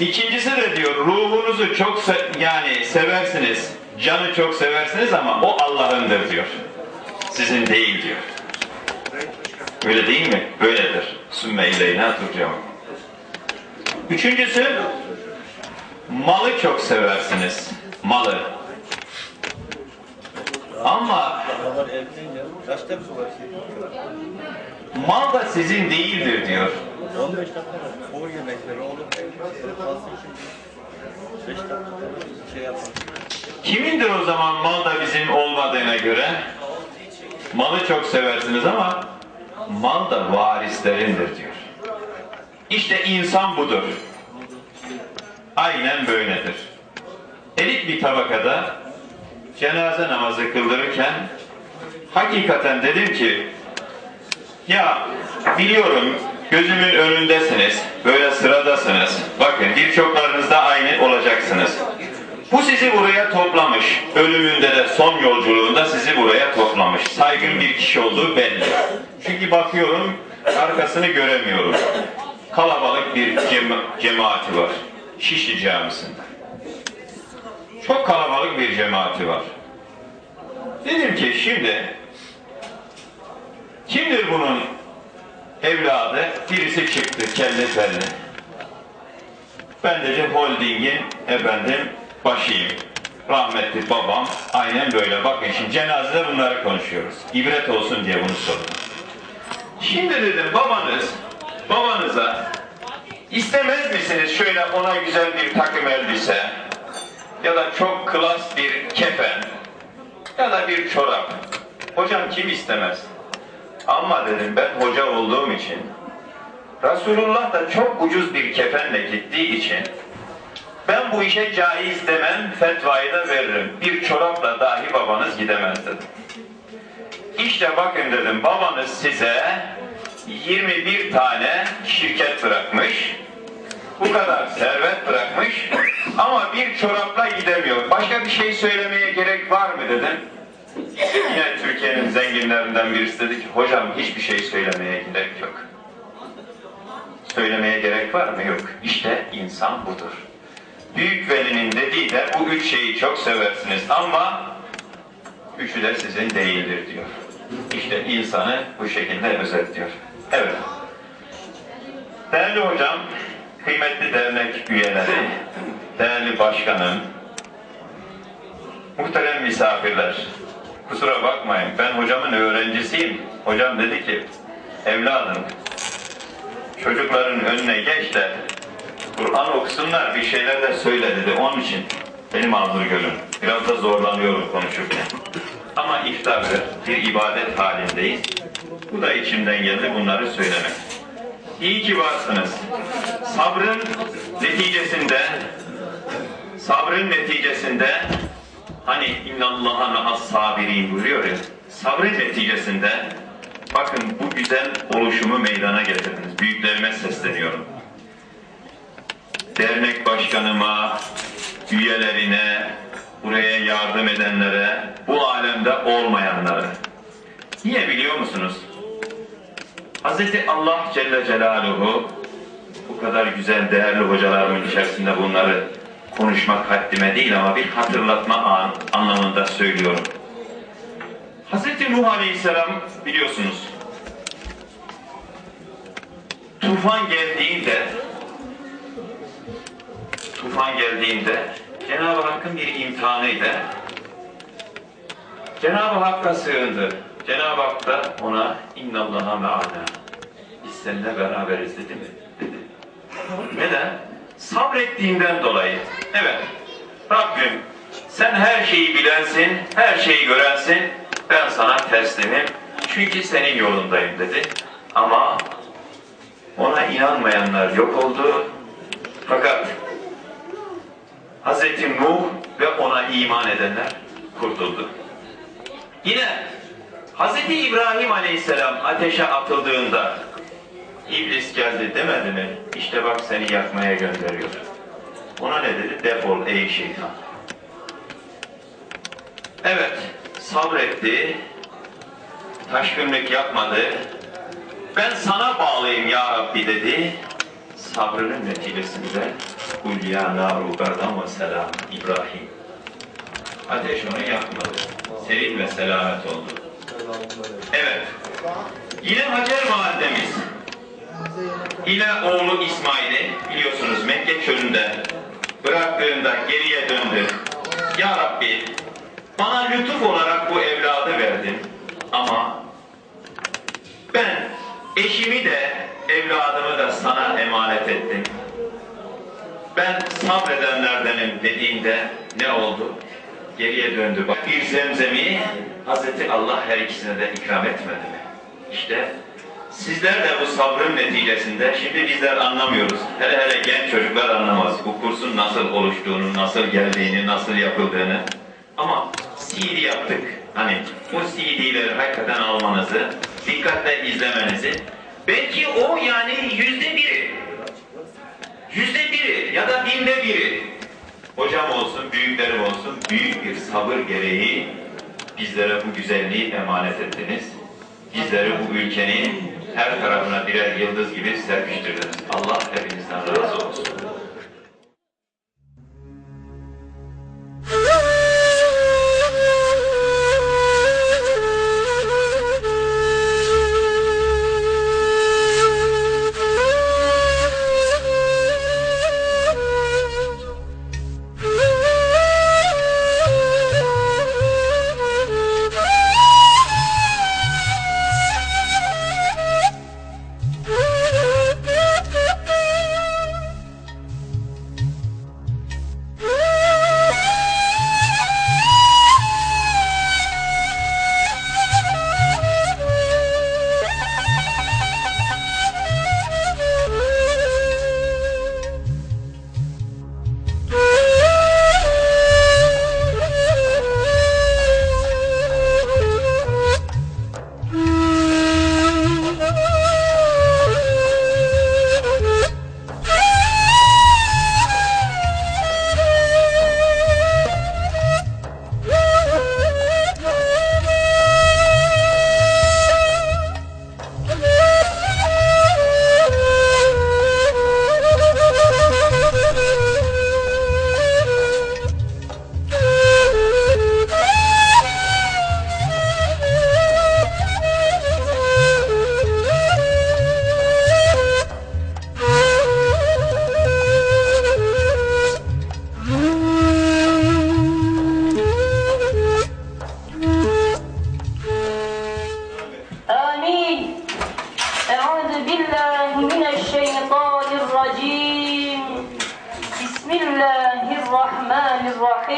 İkincisi de diyor ruhunuzu çok se- yani seversiniz. Canı çok seversiniz ama o Allah'ındır diyor. Sizin değil diyor. Öyle değil mi? Böyledir. Sümme ileyna turcaun. Üçüncüsü malı çok seversiniz. Malı. Ama Adamlar evlenince kaçta bir var? mal da sizin değildir diyor. 15 dakika var. Kor yemekleri olur. Kalsın şimdi. 5 dakika şey yapar. Kimindir o zaman mal da bizim olmadığına göre? Malı çok seversiniz ama mal da varislerindir diyor. İşte insan budur. Aynen böyledir. Elit bir tabakada cenaze namazı kıldırırken hakikaten dedim ki ya biliyorum gözümün önündesiniz, böyle sıradasınız. Bakın birçoklarınız da aynı olacaksınız. Bu sizi buraya toplamış. Ölümünde de son yolculuğunda sizi buraya toplamış. Saygın bir kişi olduğu belli. Çünkü bakıyorum arkasını göremiyorum. Kalabalık bir cema- cemaati var. Şişli Camisi'nde. Çok kalabalık bir cemaati var. Dedim ki şimdi kimdir bunun evladı? Birisi çıktı kelli felli. Ben de holdingin efendim başıyım. Rahmetli babam aynen böyle. Bakın şimdi cenazede bunları konuşuyoruz. İbret olsun diye bunu sordum. Şimdi dedim babanız, babanıza istemez misiniz şöyle ona güzel bir takım elbise ya da çok klas bir kefen ya da bir çorap. Hocam kim istemez? Ama dedim ben hoca olduğum için Resulullah da çok ucuz bir kefenle gittiği için ben bu işe caiz demem, fetvayı da veririm. Bir çorapla dahi babanız gidemez dedim. İşte bakın dedim babanız size 21 tane şirket bırakmış. Bu kadar servet bırakmış ama bir çorapla gidemiyor. Başka bir şey söylemeye gerek var mı dedim. Yine Türkiye'nin zenginlerinden birisi dedi ki hocam hiçbir şey söylemeye gerek yok. Söylemeye gerek var mı? Yok. İşte insan budur. Büyük velinin dediği de bu üç şeyi çok seversiniz ama üçü de sizin değildir diyor. İşte insanı bu şekilde özetliyor. Evet. Değerli hocam, kıymetli dernek üyeleri, değerli başkanım, muhterem misafirler, kusura bakmayın ben hocamın öğrencisiyim. Hocam dedi ki, evladım çocukların önüne geç de Kur'an okusunlar bir şeyler de söyle dedi. Onun için benim mazur görün. Biraz da zorlanıyorum konuşurken. Ama iftardır, bir ibadet halindeyiz. Bu da içimden geldi bunları söylemek. İyi ki varsınız. Sabrın neticesinde sabrın neticesinde hani innallaha ma'as sabirin buyuruyor ya. Sabrın neticesinde bakın bu güzel oluşumu meydana getirdiniz. Büyüklerime sesleniyorum. Dernek başkanıma, üyelerine, buraya yardım edenlere, bu alemde olmayanlara. Niye biliyor musunuz? Hz. Allah Celle Celaluhu bu kadar güzel değerli hocalarımın içerisinde bunları konuşmak haddime değil ama bir hatırlatma an, anlamında söylüyorum. Hz. Nuh Aleyhisselam biliyorsunuz tufan geldiğinde tufan geldiğinde Cenab-ı Hakk'ın bir imtihanıydı. Cenab-ı Hakk'a sığındı. Cenab-ı Hak da ona innallaha me'ana biz seninle beraberiz dedi mi? Dedi. Neden? Sabrettiğinden dolayı. Evet. Rabbim sen her şeyi bilensin, her şeyi görensin. Ben sana teslimim. Çünkü senin yolundayım dedi. Ama ona inanmayanlar yok oldu. Fakat Hz. Nuh ve ona iman edenler kurtuldu. Yine Hz. İbrahim Aleyhisselam ateşe atıldığında iblis geldi demedi mi? İşte bak seni yakmaya gönderiyor. Ona ne dedi? Defol ey şeytan. Evet, sabretti, taşkınlık yapmadı. Ben sana bağlıyım ya Rabbi dedi. sabrının neticesinde Hulya naru berdan ve selam İbrahim. Ateş onu yakmadı. Serin ve selamet oldu. Evet. Yine Hacer validemiz ile oğlu İsmail'i biliyorsunuz Mekke çölünde bıraktığında geriye döndü. Ya Rabbi bana lütuf olarak bu evladı verdin ama ben eşimi de evladımı da sana emanet ettim. Ben sabredenlerdenim dediğinde ne oldu? Geriye döndü. Bak bir zemzemi Hazreti Allah her ikisine de ikram etmedi mi? İşte sizler de bu sabrın neticesinde şimdi bizler anlamıyoruz. Hele hele genç çocuklar anlamaz. Bu kursun nasıl oluştuğunu, nasıl geldiğini, nasıl yapıldığını. Ama CD yaptık. Hani bu CD'leri hakikaten almanızı, dikkatle izlemenizi. Belki o yani yüzde biri yüzde biri ya da binde biri hocam olsun, büyüklerim olsun büyük bir sabır gereği bizlere bu güzelliği emanet ettiniz. Bizleri bu ülkenin her tarafına birer yıldız gibi serpiştirdiniz. Allah hepinizden razı olsun.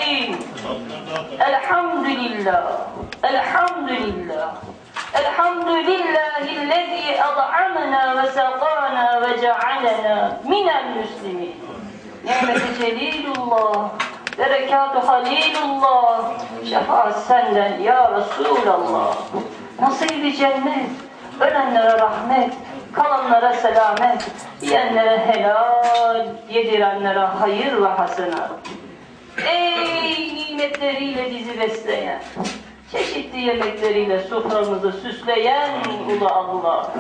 الرحيم الحمد لله الحمد لله الحمد لله الذي أطعمنا وسقانا وجعلنا من المسلمين نعمة جليل الله بركات خليل الله شفاعة senden ya Resulallah Nasibi cennet Ölenlere rahmet Kalanlara selamet Yiyenlere helal Yedirenlere hayır ve hasenat Ey nimetleriyle bizi besleyen Çeşitli yemekleriyle soframızı süsleyen Ulu Allah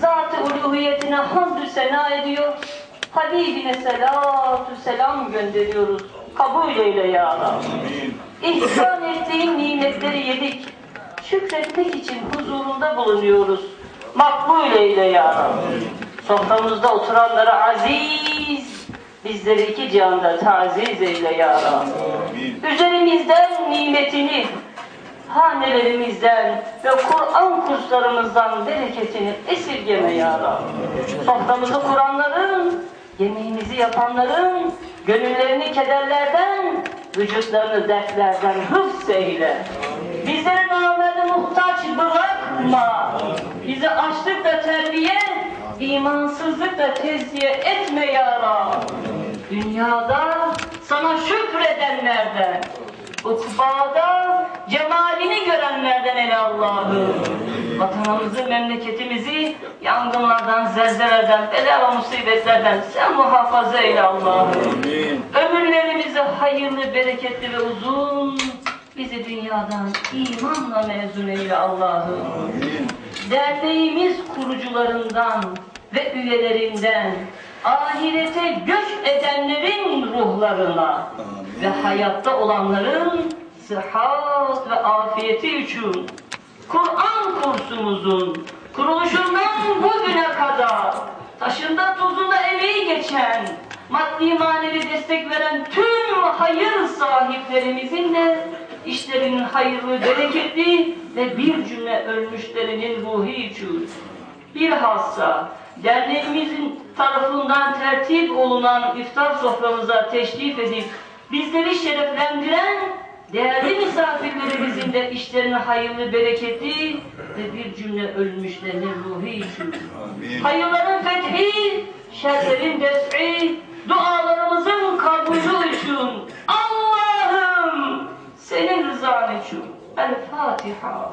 Zat-ı uluhiyetine hamdü sena ediyor Habibine selatü selam gönderiyoruz Kabul eyle ya Rabbi İhsan ettiğin nimetleri yedik. Şükretmek için huzurunda bulunuyoruz. Makbul eyle ya Rabbi. Soframızda oturanlara aziz, bizleri iki cihanda taziz eyle ya Rabbi. Üzerimizden nimetini, hanelerimizden ve Kur'an kurslarımızdan bereketini esirgeme ya Rabbi. Soframızı kuranların, yemeğimizi yapanların, gönüllerini kederlerden, vücutlarını dertlerden hıfzeyle. Bizleri namerde muhtaç bırakma. Bizi açlıkla terbiye, imansızlıkla tezkiye etme ya Rabbi. Dünyada sana şükredenlerden, ukbada cemalini görenlerden ele Allah'ım. Vatanımızı, memleketimizi yangınlardan, zelzelerden, bela ve musibetlerden sen muhafaza eyle Allah'ım. Ömürlerimizi hayırlı, bereketli ve uzun, bizi dünyadan imanla mezun eyle Allah'ım. Derneğimiz kurucularından ve üyelerinden ahirete göç edenlerin ruhlarına ve hayatta olanların sıhhat ve afiyeti için Kur'an kursumuzun kuruluşundan bugüne kadar taşında tuzunda emeği geçen maddi manevi destek veren tüm hayır sahiplerimizin de işlerinin hayırlı, bereketli ve bir cümle ölmüşlerinin ruhu için bilhassa derneğimizin tarafından tertip olunan iftar soframıza teşrif edip bizleri şereflendiren değerli misafirlerimizin de işlerinin hayırlı, bereketli ve bir cümle ölmüşlerinin ruhu için. Hayırların fethi, şerlerin def'i, dualarımızın kabulü için Allah'ım senin rızan için. El Fatiha.